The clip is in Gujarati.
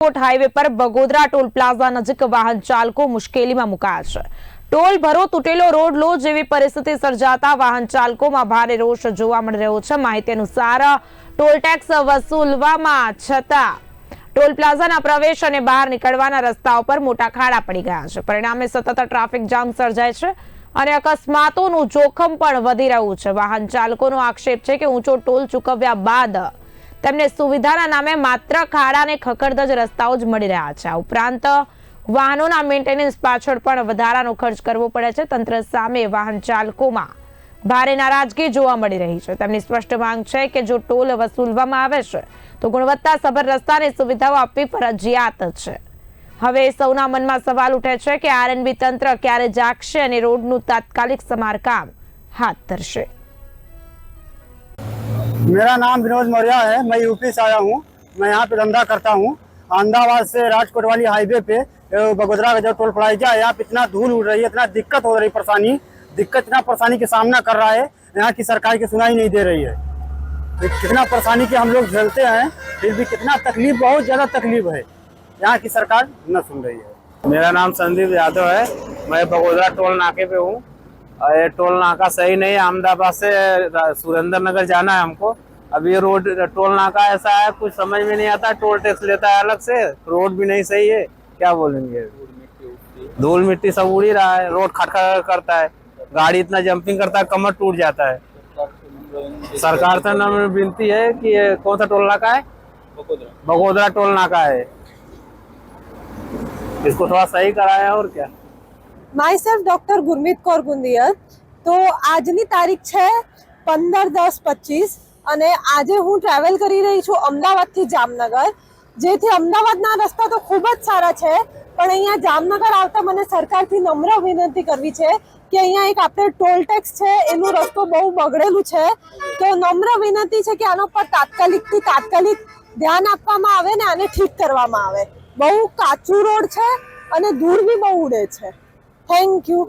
રાજકોટ હાઈવે પર બગોદરા ટોલ પ્લાઝા નજીક વાહન ચાલકો મુશ્કેલીમાં મુકાયા છે. ટોલ ભરો તૂટેલો રોડ લો જેવી પરિસ્થિતિ સર્જાતા વાહન ચાલકોમાં ભારે રોષ જોવા મળી રહ્યો છે. માહિતી અનુસાર, ટોલ ટેક્સ વસૂલવામાં છતાં ટોલ પ્લાઝાના પ્રવેશ અને બહાર નીકળવાના રસ્તાઓ પર મોટા ખાડા પડી ગયા છે. પરિણામે સતત ટ્રાફિક જામ સર્જાય છે અને અકસ્માતોનું જોખમ પણ વધી રહ્યું છે. વાહન ચાલકોનો આક્ષેપ છે કે ઊંચો ટોલ ચૂકવ્યા બાદ તેમને સુવિધાના નામે માત્ર ખાડા અને ખખડધજ રસ્તાઓ જ મળી રહ્યા છે. ઉપરાંત વાહનોના મેન્ટેનન્સ પાછળ પણ વધારાનો ખર્ચ કરવો પડે છે. તંત્ર સામે વાહન ચાલકોમાં ભારે નારાજગી જોવા મળી રહી છે. તેમની સ્પષ્ટ માંગ છે કે જો ટોલ વસૂલવામાં આવે છે, તો ગુણવત્તાસભર રસ્તાની સુવિધાઓ આપવી ફરજિયાત છે. હવે સૌના મનમાં સવાલ ઉઠે છે કે આરએનબી તંત્ર ક્યારે જાગશે અને રોડનું તાત્કાલિક સમારકામ હાથ ધરશે. मेरा नाम विनोद मौर्य है। मैं यूपी से आया हूँ। मैं यहाँ पे धंधा करता हूँ। अहमदाबाद से राजकोट वाली हाईवे पे बगोदरा का जो टोल प्लाजा है, यहाँ पे इतना धूल उड़ रही है, इतना दिक्कत हो रही परेशानी। दिक्कत, इतना परेशानी का सामना कर रहा है। यहाँ की सरकार की सुनाई नहीं दे रही है। कितना परेशानी के हम लोग झेलते हैं, फिर भी कितना तकलीफ़, बहुत ज़्यादा तकलीफ़ है। यहाँ की सरकार न सुन रही है। मेरा नाम संदीप यादव है। मैं बगोदरा टोल नाके पे हूँ। ये टोल नाका सही नहीं है अहमदाबाद से सुरेंद्र नगर जाना है हमको। अब ये रोड टोल नाका ऐसा है कुछ समझ में नहीं आता टोल टैक्स लेता है अलग से रोड भी नहीं सही है क्या बोलेंगे? धूल मिट्टी सब उड़ी रहा है रोड खटखट करता है गाड़ी इतना जंपिंग करता है कमर टूट जाता है। सरकार से न विनती है कि ये कौन सा टोल नाका है? बगोदरा टोल नाका है। इसको थोड़ा सही कराया और क्या? Myself doctor Gurmeet Kaur Gundiyar તો આજની તારીખ છે પંદર દસ પચીસ અને આજે હું ટ્રાવેલ કરી રહી છું અમદાવાદથી જામનગર. જેથી અમદાવાદના રસ્તા તો ખૂબ જ સારા છે, પણ અહીંયા જામનગર આવતા મને સરકારથી નમ્ર વિનંતી કરવી છે કે અહીંયા એક આપણે ટોલ ટેક્સ છે, એનો રસ્તો બહુ બગડેલું છે. તો નમ્ર વિનંતી છે કે આનો પર તાત્કાલિકથી તાત્કાલિક ધ્યાન આપવામાં આવે ને આને ઠીક કરવામાં આવે. બહુ કાચું રોડ છે અને ધૂળ બી બહુ ઉડે છે. Thank you